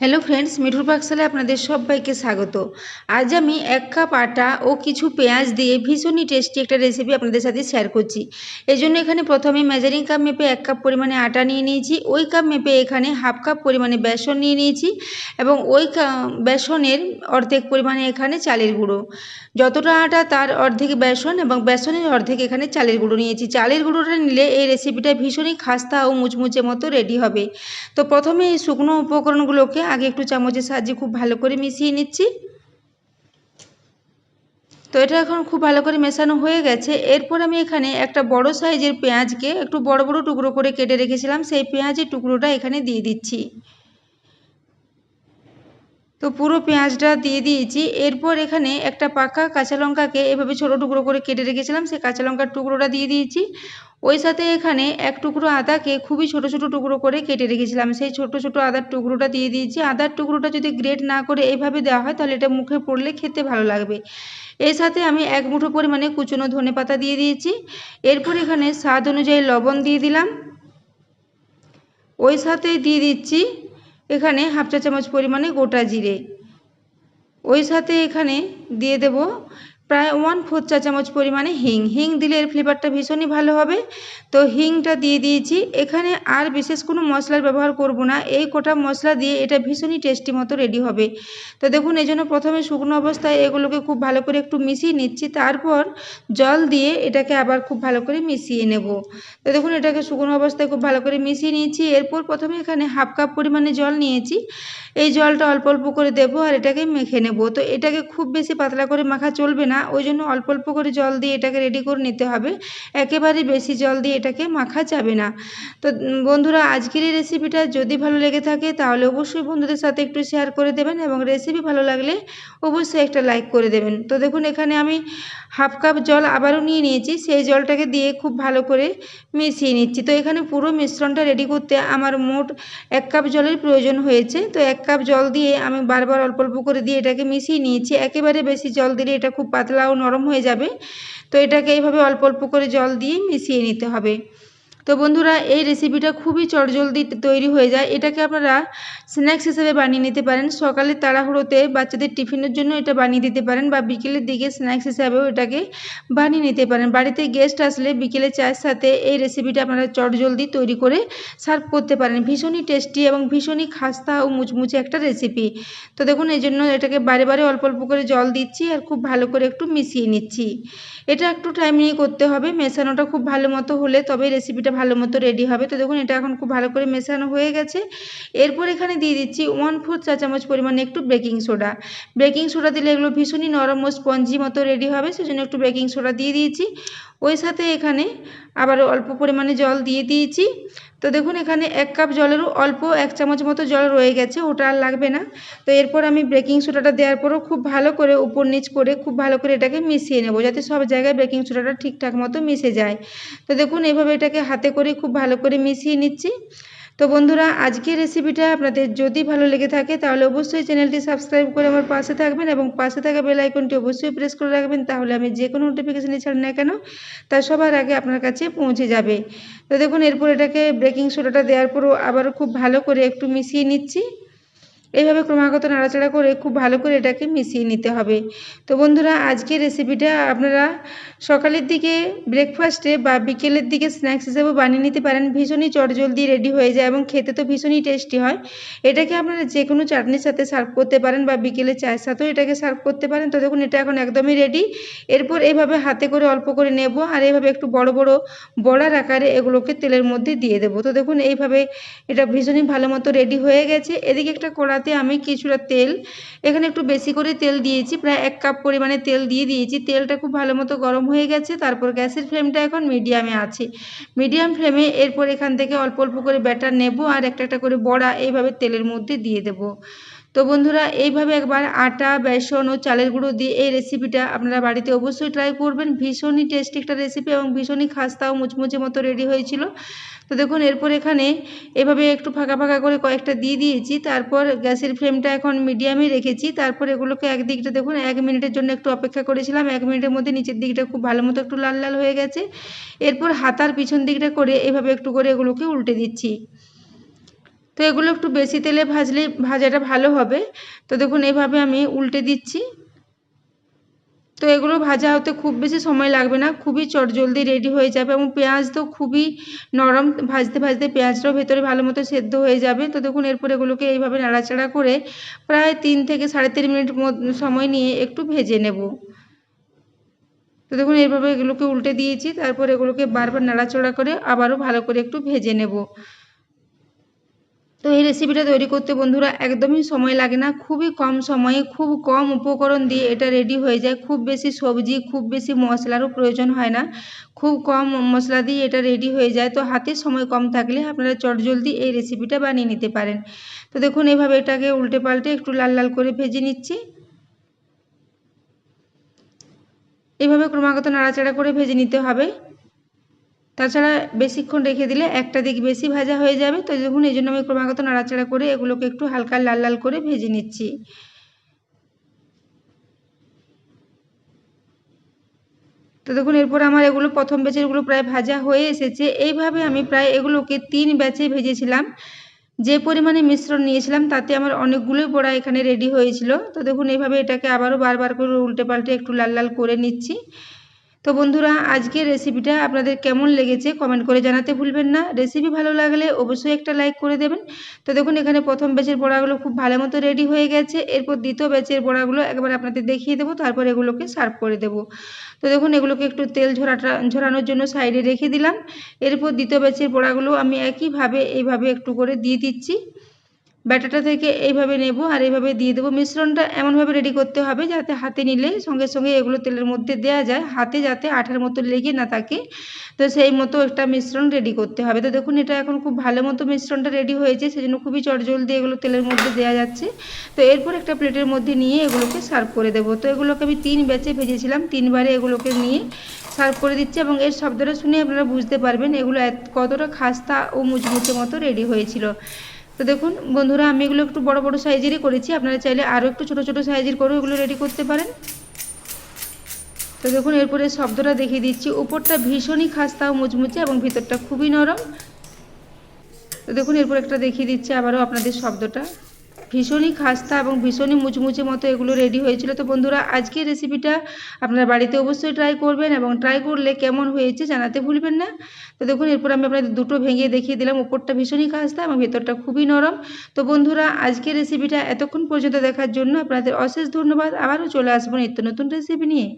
Hello friends মিঠুর পাকশালে আপনাদের সবাইকে স্বাগত। আজ আমি এক কাপ আটা ও কিছু পেঁয়াজ দিয়ে ভীষণই টেস্টি একটা রেসিপি আপনাদের সাথে শেয়ার করছি। এই জন্য এখানে প্রথমে মেজারিং কাপ মেপে এক কাপ পরিমাণে আটা নিয়ে নিয়েছি, ওই কাপ মেপে এখানে হাফ কাপ পরিমাণে বেসন নিয়ে নিয়েছি এবং ওই বেসনের অর্ধেক পরিমাণে এখানে চালের গুঁড়ো। যতটা আটা তার অর্ধেক বেসন এবং বেসনের অর্ধেক এখানে চালের গুঁড়ো নিয়েছি। চালের গুঁড়োটা নিলে এই রেসিপিটা ভীষণই খাস্তা ও মুচমুচে মতো রেডি হবে। তো প্রথমে এই শুকনো উপকরণগুলোকে আগে একটু চামচের সাহায্যে খুব ভালো করে মিশিয়ে নিচ্ছি। তো এটা এখন খুব ভালো করে মেশানো হয়ে গেছে। এরপর আমি এখানে একটা বড় সাইজের পেঁয়াজকে একটু বড় বড় টুকরো করে কেটে রেখেছিলাম। সেই পেঁয়াজের টুকরোটা এখানে দিয়ে দিচ্ছি। তো পুরো পেঁয়াজটা দিয়ে দিয়েছি। এরপর এখানে একটা পাকা কাঁচা লঙ্কাকে এভাবে ছোটো টুকরো করে কেটে রেখেছিলাম। সেই কাঁচা লঙ্কার টুকরোটা দিয়ে দিয়েছি। ওই সাথে এখানে এক টুকরো আদাকে খুবই ছোট ছোট টুকরো করে কেটে রেখেছিলাম। সেই ছোট ছোট আদার টুকরোটা দিয়ে দিয়েছি। আদার টুকরোটা যদি গ্রেট না করে এইভাবে দেওয়া হয়, তাহলে এটা মুখে পড়লে খেতে ভালো লাগবে। এর সাথে আমি এক মুঠো পরিমাণে কুচনো ধনে পাতা দিয়ে দিয়েছি। এরপর এখানে স্বাদ অনুযায়ী লবণ দিয়ে দিলাম। ওই সাথে দিয়ে দিচ্ছি এখানে হাফ চা চামচ পরিমাণে গোটা জিরে। ওই সাথে এখানে দিয়ে দেব প্রায় ওয়ান ফোর চা চামচ পরিমাণে হিং। হিং দিলে এর ফ্লেভারটা ভীষণই ভালো হবে। তো হিংটা দিয়ে দিয়েছি। এখানে আর বিশেষ কোনো মশলার ব্যবহার করব না। এই কটা মশলা দিয়ে এটা ভীষণই টেস্টি মতো রেডি হবে। তো দেখুন, এই জন্য প্রথমে শুকনো অবস্থায় এগুলোকে খুব ভালো করে একটু মিশিয়ে নিচ্ছি। তারপর জল দিয়ে এটাকে আবার খুব ভালো করে মিশিয়ে নেব। তো দেখুন, এটাকে শুকনো অবস্থায় খুব ভালো করে মিশিয়ে নিয়েছি। এরপর প্রথমে এখানে হাফ কাপ পরিমাণে জল নিয়েছি। এই জলটা অল্প অল্প করে দেবো আর এটাকে মেখে নেব। তো এটাকে খুব বেশি পাতলা করে মাখা চলবে না। ওই জন্য অল্প অল্প করে জল দিয়ে এটাকে রেডি করে নিতে হবে। একেবারে বেশি জল দিয়ে এটাকে মাখা যাবে না। তো বন্ধুরা, আজকের এই রেসিপিটা যদি ভালো লেগে থাকে, তাহলে অবশ্যই বন্ধুদের সাথে একটু শেয়ার করে দেবেন এবং রেসিপি ভালো লাগলে অবশ্যই একটা লাইক করে দেবেন। তো দেখুন, এখানে আমি হাফ কাপ জল আবারও নিয়ে নিয়েছি। সেই জলটাকে দিয়ে খুব ভালো করে মিশিয়ে নিচ্ছি। তো এখানে পুরো মিশ্রণটা রেডি করতে আমার মোট এক কাপ জলের প্রয়োজন হয়েছে। তো এক কাপ জল দিয়ে আমি বারবার অল্প অল্প করে দিয়ে এটাকে মিশিয়ে নিয়েছি। একেবারে বেশি জল দিলে এটা খুব পাতলা ও নরম হয়ে যাবে। তো এটাকে এইভাবে অল্প অল্প করে জল দিয়ে মিশিয়ে নিতে হবে। তো বন্ধুরা, এই রেসিপিটা খুবই চটজলদি তৈরি হয়ে যায়। এটাকে আপনারা স্ন্যাক্স হিসেবে বানিয়ে নিতে পারেন। সকালে তাড়াহুড়োতে বাচ্চাদের টিফিনের জন্য এটা বানিয়ে দিতে পারেন বা বিকেলের দিকে স্ন্যাক্স হিসাবেও এটাকে বানিয়ে নিতে পারেন। বাড়িতে গেস্ট আসলে বিকেলে চায়ের সাথে এই রেসিপিটা আপনারা চটজলদি তৈরি করে সার্ভ করতে পারেন। ভীষণই টেস্টি এবং ভীষণই খাস্তা ও মুচমুচে একটা রেসিপি তো দেখুন, এই জন্য এটাকে বারে বারে অল্প অল্প করে জল দিচ্ছি আর খুব ভালো করে একটু মিশিয়ে নিচ্ছি। এটা একটু টাইম নিয়ে করতে হবে। মেশানোটা খুব ভালো মতো হলে তবে রেসিপিটা ভালো মতো রেডি হবে। তো দেখুন, এটা এখন খুব ভালো করে মেশানো হয়ে গেছে। এরপর এখানে দিয়ে দিচ্ছি ওয়ান ফোর চা চামচ পরিমাণে একটু বেকিং সোডা বেকিং সোডা দিলে এগুলো ভীষণই নরম ও স্পঞ্জি মতো রেডি হবে, সেজন্য একটু বেকিং সোডা দিয়ে দিয়েছি। ওই সাথে এখানে আবার অল্প পরিমাণে জল দিয়ে দিয়েছি। তো দেখুন, এখানে এক কাপ জলেরও অল্প এক চামচ মতো জল রয়ে গেছে, ওটা আর লাগবে না। তো এরপর আমি বেকিং সোডাটা দেওয়ার পরও খুব ভালো করে উপর নিচ করে খুব ভালো করে এটাকে মিশিয়ে নেব, যাতে সব জায়গায় বেকিং সোডাটা ঠিকঠাক মতো মিশে যায়। তো দেখুন, এভাবে এটাকে হাতে করে খুব ভালো করে মিশিয়ে নিচ্ছি। তো বন্ধুরা, আজকের রেসিপিটা আপনাদের যদি ভালো লেগে থাকে, তাহলে অবশ্যই চ্যানেলটি সাবস্ক্রাইব করে আমার পাশে থাকবেন এবং পাশে থাকা বেল আইকনটি অবশ্যই প্রেস করে রাখবেন, তাহলে আমি যে কোনো নোটিফিকেশানই ছাড় না কেন তা সবার আগে আপনার কাছে পৌঁছে যাবে। তো দেখুন, এরপর এটাকে বেকিং সোডাটা দেওয়ার পরও আবারও খুব ভালো করে একটু মিশিয়ে নিচ্ছি। এইভাবে ক্রমাগত নাড়াচাড়া করে খুব ভালো করে এটাকে মিশিয়ে নিতে হবে। তো বন্ধুরা, আজকের রেসিপিটা আপনারা সকালের দিকে ব্রেকফাস্টে বা বিকেলের দিকে স্ন্যাক্স হিসেবেও বানিয়ে নিতে পারেন। ভীষণই চটজলদি রেডি হয়ে যায় এবং খেতে তো ভীষণই টেস্টি হয়। এটাকে আপনারা যে কোনো চাটনির সাথে সার্ভ করতে পারেন বা বিকেলে চায়ের সাথেও এটাকে সার্ভ করতে পারেন। তো দেখুন এটা এখন একদমই রেডি এরপর এইভাবে হাতে করে অল্প করে নেব আর এইভাবে একটু বড় বড় বড়ার আকারে এগুলোকে তেলের মধ্যে দিয়ে দেবো। তো দেখুন, এইভাবে এটা ভীষণই ভালো মতো রেডি হয়ে গেছে। এদিকে একটা কড়াতে তাতে আমি কিছুটা তেল, এখানে একটু বেশি করে তেল দিয়েছি, প্রায় এক কাপ পরিমাণে তেল দিয়ে দিয়েছি। তেলটা খুব ভালো মতো গরম হয়ে গেছে, তারপর গ্যাসের ফ্লেমটা এখন মিডিয়ামে আছে। মিডিয়াম ফ্লেমে এরপর এখান থেকে অল্প অল্প করে ব্যাটার নেব আর একটা একটা করে বড়া এইভাবে তেলের মধ্যে দিয়ে দেব। তো বন্ধুরা, এইভাবে একবার আটা, বেসন ও চালের গুঁড়ো দিয়ে এই রেসিপিটা আপনারা বাড়িতে অবশ্যই ট্রাই করবেন। ভীষণই টেস্টি একটা রেসিপি এবং ভীষণই খাস্তা ও মুচমুচে মতো রেডি হয়েছিল। তো দেখুন, এরপর এখানে এভাবে একটু ফাঁকা ফাঁকা করে কয়েকটা দিয়ে দিয়েছি। তারপর গ্যাসের ফ্লেমটা এখন মিডিয়ামে রেখেছি। তারপর এগুলোকে একদিকটা দেখুন, এক মিনিটের জন্য একটু অপেক্ষা করেছিলাম। এক মিনিটের মধ্যে নিচের দিকটা খুব ভালো মতো একটু লাল লাল হয়ে গেছে। এরপর হাতার পিছন দিকটা করে এভাবে একটু করে এগুলোকে উল্টে দিচ্ছি। তো এগুলো একটু বেশি তেলে ভাজলে ভাজাটা ভালো হবে। তো দেখুন, এভাবে আমি উল্টে দিচ্ছি। তো এগুলো ভাজা হতে খুব বেশি সময় লাগবে না, খুবই চটজলদি রেডি হয়ে যাবে এবং পেঁয়াজ তো খুবই নরম, ভাজতে ভাজতে পেঁয়াজটাও ভেতরে ভালো মতো সেদ্ধ হয়ে যাবে। তো দেখুন, এরপর এগুলোকে এইভাবে নাড়াচাড়া করে প্রায় তিন থেকে সাড়ে তিন মিনিট সময় নিয়ে একটু ভেজে নেব। তো দেখুন, এইভাবে এগুলোকে উল্টে দিয়েছি, তারপর এগুলোকে বারবার নাড়াচাড়া করে আবারও ভালো করে একটু ভেজে নেব। তো এই রেসিপিটা তৈরি করতে বন্ধুরা একদমই সময় লাগে না। খুবই কম সময়ে খুব কম উপকরণ দিয়ে এটা রেডি হয়ে যায়। খুব বেশি সবজি, খুব বেশি মশলারও প্রয়োজন হয় না। খুব কম মশলা দিয়ে এটা রেডি হয়ে যায়। তো হাতে সময় কম থাকলে আপনারা চটজলদি এই রেসিপিটা বানিয়ে নিতে পারেন। তো দেখুন, এভাবে এটাকে উল্টে পাল্টে একটু লাল লাল করে ভেজে নিচ্ছি। এভাবে ক্রমাগত নাড়াচাড়া করে ভেজে নিতে হবে। তাছাড়া বেশিক্ষণ রেখে দিলে একটা দিক বেশি ভাজা হয়ে যাবে। তো দেখুন, এই জন্য আমি ক্রমাগত নাড়াচাড়া করে এগুলোকে একটু হালকা লাল লাল করে ভেজে নিচ্ছি। তো দেখুন, এরপর আমার এগুলো প্রথম ব্যাচেরগুলো প্রায় ভাজা হয়ে এসেছে। এইভাবে আমি প্রায় এগুলোকে তিন ব্যাচে ভেজেছিলাম। যে পরিমাণে মিশ্রণ নিয়েছিলাম, তাতে আমার অনেকগুলোই বড়া এখানে রেডি হয়েছিল। তো দেখুন, এইভাবে এটাকে আবারও বারবার করে উল্টে পাল্টে একটু লাল লাল করে নিচ্ছি। তো বন্ধুরা, আজকের রেসিপিটা আপনাদের কেমন লেগেছে কমেন্ট করে জানাতে ভুলবেন না। রেসিপি ভালো লাগলে অবশ্যই একটা লাইক করে দেবেন। তো দেখুন, এখানে প্রথম ব্যাচের বড়াগুলো খুব ভালো মতো রেডি হয়ে গেছে। এরপর দ্বিতীয় ব্যাচের বড়াগুলো একবার আপনাদের দেখিয়ে দেবো, তারপর এগুলোকে সার্ভ করে দেবো। তো দেখুন, এগুলোকে একটু তেল ঝরাটা, ঝরানোর জন্য সাইডে রেখে দিলাম। এরপর দ্বিতীয় ব্যাচের বড়াগুলো আমি একইভাবে, এইভাবে একটু করে দিয়ে দিচ্ছি। ব্যাটাটা থেকে এইভাবে নেব আর এইভাবে দিয়ে দেবো। মিশ্রণটা এমনভাবে রেডি করতে হবে যাতে হাতে নিলে সঙ্গে সঙ্গে এগুলো তেলের মধ্যে দেওয়া যায়। হাতে যাতে আঠার মতো লেগে না থাকে। তো সেই মতো একটা মিশ্রণ রেডি করতে হবে। তো দেখুন, এটা এখন খুব ভালো মতো মিশ্রণটা রেডি হয়েছে। সেজন্য খুবই চটজলদি এগুলো তেলের মধ্যে দেওয়া যাচ্ছে। তো এরপর একটা প্লেটের মধ্যে নিয়ে এগুলোকে সার্ভ করে দেবো। তো এগুলোকে আমি তিন ব্যাচে ভেজেছিলাম। তিনবারে এগুলোকে নিয়ে সার্ভ করে দিচ্ছি এবং এর শব্দটা শুনে আপনারা বুঝতে পারবেন এগুলো কতটা খাস্তা ও মুচমুচে মতো রেডি হয়েছিল। তো দেখুন, বন্ধুরা, আমি এগুলো একটু বড় বড় সাইজেরই করেছি। আপনারা চাইলে আরও একটু ছোট ছোট সাইজের করেও এগুলো রেডি করতে পারেন। তো দেখুন, এরপরে শব্দটা দেখিয়ে দিচ্ছি। উপরটা ভীষণই খাস্তা ও মুচমুচে এবং ভিতরটা খুবই নরম। তো দেখুন, এরপর একটা দেখিয়ে দিচ্ছি আবারও আপনাদের শব্দটা। ভীষণই খাস্তা এবং ভীষণই মুচমুচে মতো এগুলো রেডি হয়েছিল। তো বন্ধুরা, আজকের রেসিপিটা আপনার বাড়িতে অবশ্যই ট্রাই করবেন এবং ট্রাই করলে কেমন হয়েছে জানাতে ভুলবেন না। তো দেখুন, এরপর আমি আপনাদের দুটো ভেঙে দেখিয়ে দিলাম। উপরটা ভীষণই খাস্তা এবং ভেতরটা খুবই নরম। তো বন্ধুরা, আজকের রেসিপিটা এতক্ষণ পর্যন্ত দেখার জন্য আপনাদের অশেষ ধন্যবাদ। আবারও চলে আসব নিত্য নতুন রেসিপি নিয়ে।